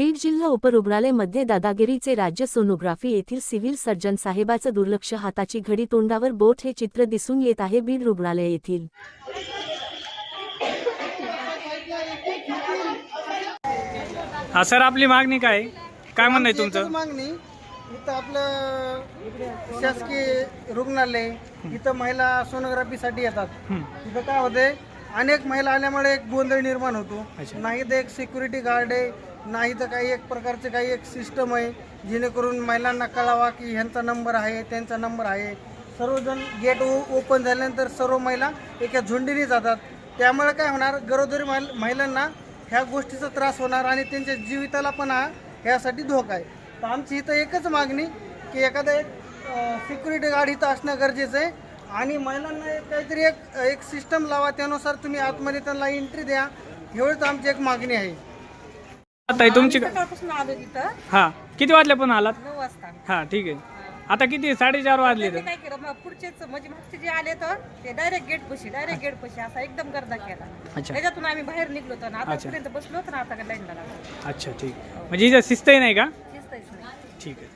जिल्हा उपरुग्णालयमध्ये दादागिरीचे राज्य सोनोग्राफी येथील सिव्हिल सर्जन साहेबाचं दुर्लक्ष हाताची घडी तोंडावर बोट हे चित्र दिसून येत आहे बीड रुग्णालय येथील हा सर आपली मागणी काय? काय म्हणणं आहे आमची एकच तुमचं मागणी इथं आपलं शासकीय रुग्णालय इथं महिला सोनोग्राफीसाठी येतात. इथं काय होते अनेक महिला आल्यामुळे एक गोंधळ निर्माण होतो. नाही तर एक सिक्युरिटी गार्ड आहे नाही तर काही एक प्रकारचे काही एक सिस्टम आहे जेणेकरून महिलांना कळावा की ह्यांचा नंबर आहे त्यांचा नंबर आहे. सर्वजण गेट ओपन झाल्यानंतर सर्व महिला एका झुंडीने जातात. त्यामुळे काय होणार गरोदरी महिल- महिलांना ह्या गोष्टीचा त्रास होणार आणि त्यांच्या जीविताला पण हा ह्यासाठी धोका आहे. तर आमची इथं एकच मागणी की एखादा एक सिक्युरिटी गार्ड इथं असणं गरजेचं आहे. आणि महिलांना एक काहीतरी एक एक सिस्टम लावा त्यानुसार तुम्ही आतमध्ये त्यांना एंट्री द्या. एवढीच आमची एक मागणी आहे. आता ही तुमची सकाळपासून आलो तिथं हा. किती वाजल्या पण आलात? नऊ वाजता. हा ठीक आहे. आता किती? साडेचार वाजले त्यांनी तर. काय केलं मग पुढचेच म्हणजे मागचे जे आले तर ते डायरेक्ट गेट पशी डायरेक्ट गेट पशी असा एकदम गर्दा केला. अच्छा. त्याच्यातून आम्ही बाहेर निघलो होतो ना आतापर्यंत बसलो होतो ना आता लाईनला लागलो अच्छा ठीक. म्हणजे हिच्या शिस्तही नाही का? दिसतंयच नाही. ठीक आहे.